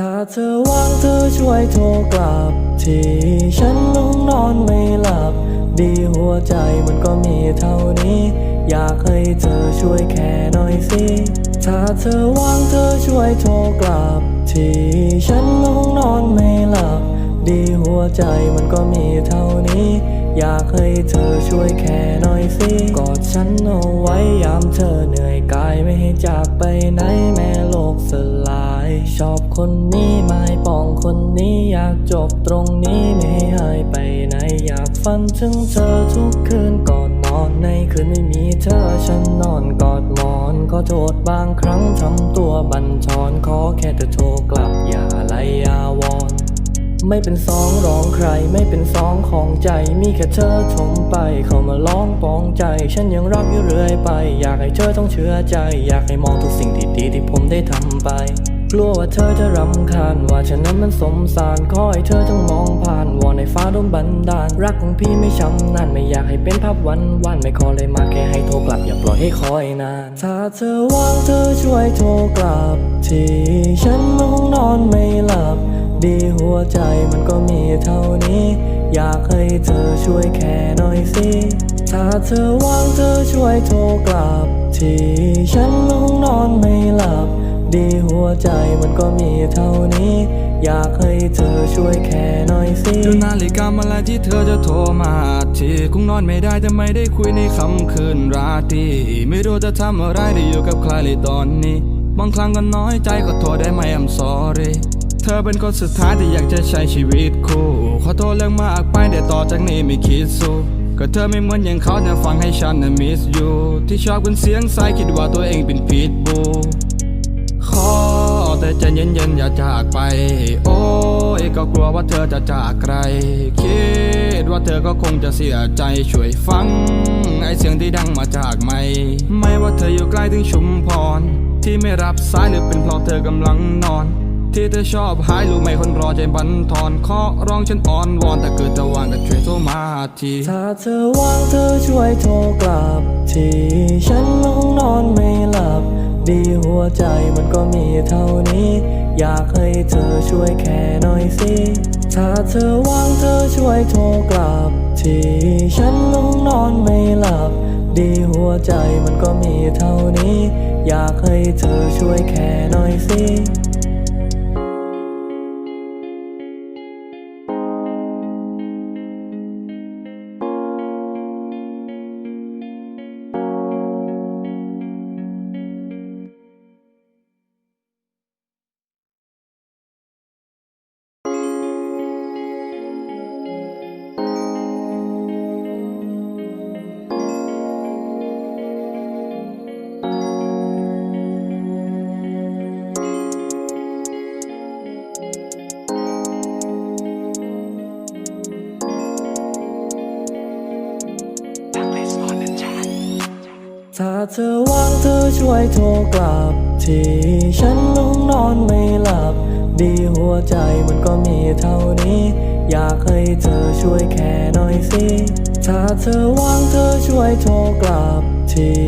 ถ้าเธอว่างเธอช่วยโทรกลับที่ฉันลงนอนไม่หลับ ดีหัวใจมันก็มีเท่านี้ อยากให้เธอช่วยแค่หน่อยสิ ถ้าเธอว่างเธอช่วยโทรกลับที่ฉันลงนอนไม่หลับ ดีหัวใจมันก็มีเท่านี้ อยากให้เธอช่วยแค่หน่อยสิกอดฉันเอาไว้ยามเธอเหนื่อยกายไม่ให้จากไปไหนแม้โลกสลาย ชอบคนนี้ไม่ปองคนนี้อยากจบตรงนี้ไม่ให้หายไปไหนอยากฝันถึงเธอทุกคืนก่อนนอนในคืนไม่มีเธอฉันนอนกอดหมอนขอโทษบางครั้งทำตัวบันทอนขอแค่เธอโทรกลับอย่าไล่ยาวอน ไม่เป็นสองรองใครไม่เป็นสองของใจ มีแค่เธอชมไป เข้ามาล้องปองใจ ฉันยังรักอยู่เรื่อยไป อยากให้เธอต้องเชื่อใจ อยากให้มองทุกสิ่งที่ดีที่ผมได้ทำไป กลัวว่าเธอจะรำคาญว่าฉันนั้นมันสมสารขอให้เธอจงมองผ่านวอนในฟ้าดมบันดาลรักของพี่ไม่ช้ำนานไม่อยากให้เป็นภาพวันวันไม่ขอเลยมาแค่ให้โทรกลับอย่าปล่อยให้คอยนานถ้าเธอว่างเธอช่วยโทรกลับ ที่ฉันลงนอนไม่หลับ ดีหัวใจมันก็มีเท่านี้ อยากให้เธอช่วยแค่หน่อยสิ ถ้าเธอว่างเธอช่วยโทรกลับ ที่ฉันลงนอนไม่หลับ ดีหัวใจมันก็มีเท่านี้ อยากให้เธอช่วยแค่หน่อยสิดูนาฬิกาเมื่อไรที่เธอจะโทรมาทีคงนอนไม่ได้แต่ไม่ได้คุยในค่ำคืนราตรีไม่รู้จะทำอะไรได้อยู่กับใครเลยตอนนี้ บางครั้งก็น้อยใจก็โทษได้ไหม I'm sorry ธอเป็นคนสุดท้ายที่อยากจะใช้ชีวิตคู่ขอโทษเรื่องมากไปแต่ต่อจากนี้ไม่คิดสู้ก็เธอไม่เหมือนอย่างเขาจะฟังให้ฉันนะ miss you ที่ชอบกันเสียงใสคิดว่าตัวเองเป็นพิษบูขอแต่ใจเย็นๆอย่าจากไป โอ้ยก็กลัวว่าเธอจะจากใคร คิดว่าเธอก็คงจะเสียใจช่วยฟัง ไอเสียงที่ดังมาจากไม่ ไม่ว่าเธออยู่ใกล้ถึงชุมพร ที่ไม่รับสายหรือเป็นเพราะเธอกำลังนอน ที่เธอชอบหายรู้ไหมคนรอใจบันทอนขอร้องฉันอ้อนวอนถ้าเกิดจะวางก็ช่วยโทรมาทีถ้าเธอว่างเธอช่วยโทรกลับทีฉันลงนอนไม่หลับ ดีหัวใจมันก็มีเท่านี้ อยากให้เธอช่วยแค่หน่อยสิถ้าเธอว่างเธอช่วยโทรกลับทีฉันลงนอนไม่หลับ ดีหัวใจมันก็มีเท่านี้ อยากให้เธอช่วยแค่หน่อยสิ ธอว่างเธอช่วยโทรกลับที่ฉันลงนอนไม่หลับ ดีหัวใจมันก็มีเท่านี้ อยากให้เธอช่วยแค่หน่อยสิ ถ้าเธอว่างเธอช่วยโทรกลับที่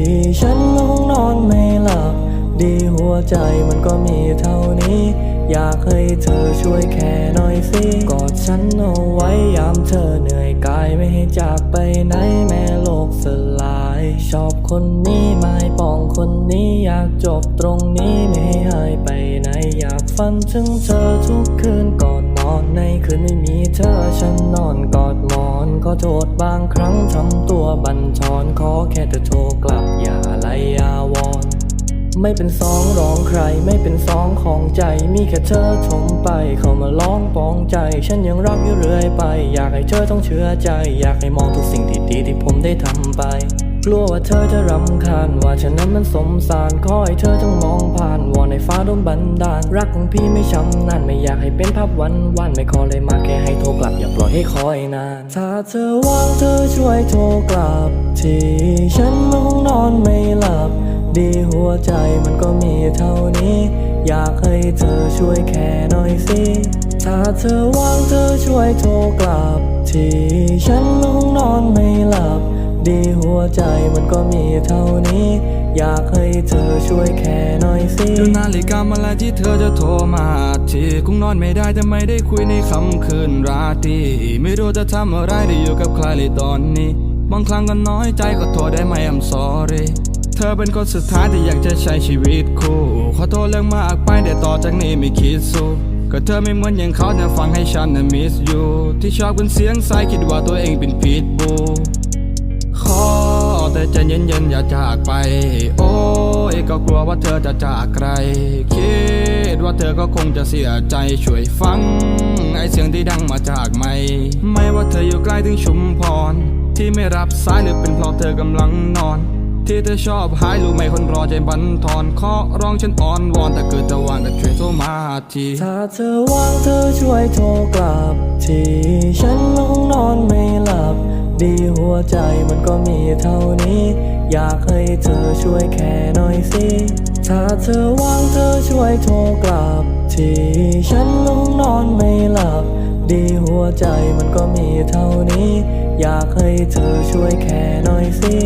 ฉันลงนอนไม่หลับ ดีหัวใจมันก็มีเท่านี้ อยากให้เธอช่วยแค่หน่อยสิกอดฉันเอาไว้ยามเธอเหนื่อยกายไม่ให้จากไปไหนแม้โลกสลาย ชอบคนนี้ไม่ปองคนนี้อยากจบตรงนี้ไม่ให้หายไปไหน อยากฝันถึงเธอทุกคืนก่อนนอนในคืนไม่มีเธอฉันนอนกอดหมอนขอโทษบางครั้งทำตัวบันทอนขอแค่เธอโทรกลับอย่าไล่ยาวอน ไม่เป็นสองรองใคร ไม่เป็นสองของใจ มีแค่เธอชมไป เข้ามาล้องปองใจ ฉันยังรักอยู่เรื่อยไป อยากให้เธอต้องเชื่อใจ อยากให้มองทุกสิ่งที่ดีที่ผมได้ทำไป กลัวว่าเธอจะรำคาญ ว่าฉันนั้นมันสมสาร ขอให้เธอจงมองผ่านวอนในฟ้าดมบันดาล รักของพี่ไม่ช้ำนานไม่อยากให้เป็นภาพวันวันไม่ขอเลยมาแค่ให้โทรกลับ อย่าปล่อยให้คอยนาน ถ้าเธอว่างเธอช่วยโทรกลับ ที่ฉันลงนอนไม่หลับ ดีหัวใจมันก็มีเท่านี้ อยากให้เธอช่วยแค่หน่อยสิ ถ้าเธอว่างเธอช่วยโทรกลับ ที่ฉันลงนอนไม่หลับ ดีหัวใจมันก็มีเท่านี้ อยากให้เธอช่วยแค่หน่อยสิดูนาฬิกามาแล้วที่เธอจะโทรมาทีคงนอนไม่ได้แต่ไม่ได้คุยในค่ำคืนราตรีไม่รู้จะทำอะไรได้อยู่กับใครเลยตอนนี้ บางครั้งก็น้อยใจก็โทษได้ไหม I'm sorry ธอเป็นคนสุดท้ายที่อยากจะใช้ชีวิตคู่ขอโทษเรื่องมากไปแต่ต่อจากนี้ไม่คิดสู้ก็เธอไม่เหมือนอย่างเขาจะฟังให้ฉันนะ miss you ที่ชอบเป็นเสียงสายคิดว่าตัวเองเป็นพิษบูขอแต่ใจเย็นๆอย่าจากไป โอ้ยก็กลัวว่าเธอจะจากใคร คิดว่าเธอก็คงจะเสียใจช่วยฟัง ไอเสียงที่ดังมาจากไม่ ไม่ว่าเธออยู่ใกล้ถึงชุมพร ที่ไม่รับสายหรือเป็นเพราะเธอกำลังนอน ที่เธอชอบหายรู้ไหมคนรอใจบันทอนขอร้องฉันอ่อนวอนแต่เกิดตะวันแต่ช่วยโทรมาทีถ้าเธอว่างเธอช่วยโทรกลับทีฉันลงนอนไม่หลับ ดีหัวใจมันก็มีเท่านี้ อยากให้เธอช่วยแค่หน่อยสิถ้าเธอว่างเธอช่วยโทรกลับทีฉันลงนอนไม่หลับ ดีหัวใจมันก็มีเท่านี้ อยากให้เธอช่วยแค่หน่อยสิ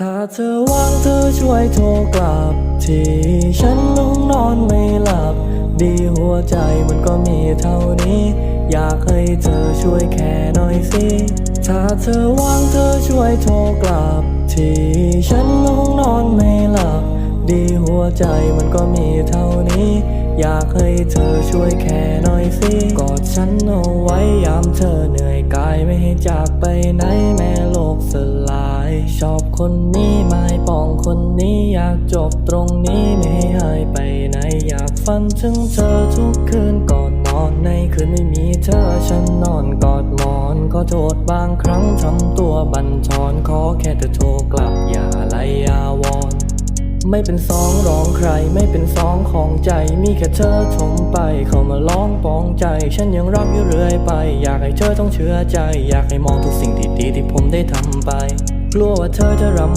ถ้าเธอว่างเธอช่วยโทรกลับทีฉันลงนอนไม่หลับ ดีหัวใจมันก็มีเท่านี้ อยากให้เธอช่วยแค่หน่อยสิ ถ้าเธอว่างเธอช่วยโทรกลับทีฉันลงนอนไม่หลับ ดีหัวใจมันก็มีเท่านี้ อยากให้เธอช่วยแค่หน่อยสิ กอดฉันเอาไว้ยามเธอเหนื่อยกายไม่ให้จากไปไหนแม้โลกสลายชอบ คนนี้ไม่ปองคนนี้อยากจบตรงนี้ไม่ให้หายไปไหนอยากฝันถึงเธอทุกคืนก่อนนอนในคืนไม่มีเธอฉันนอนกอดหมอนขอโทษบางครั้งทำตัวบันทอนขอแค่เธอโทรกลับอย่าไล่ยาวอนไม่เป็นสองร้องใครไม่เป็นสองของใจ มีแค่เธอชมไป เขามาล้องปองใจ ฉันยังรักอยู่เรื่อยไป อยากให้เธอต้องเชื่อใจ อยากให้มองทุกสิ่งที่ดีที่ผมได้ทำไป กลัวว่าเธอจะรำ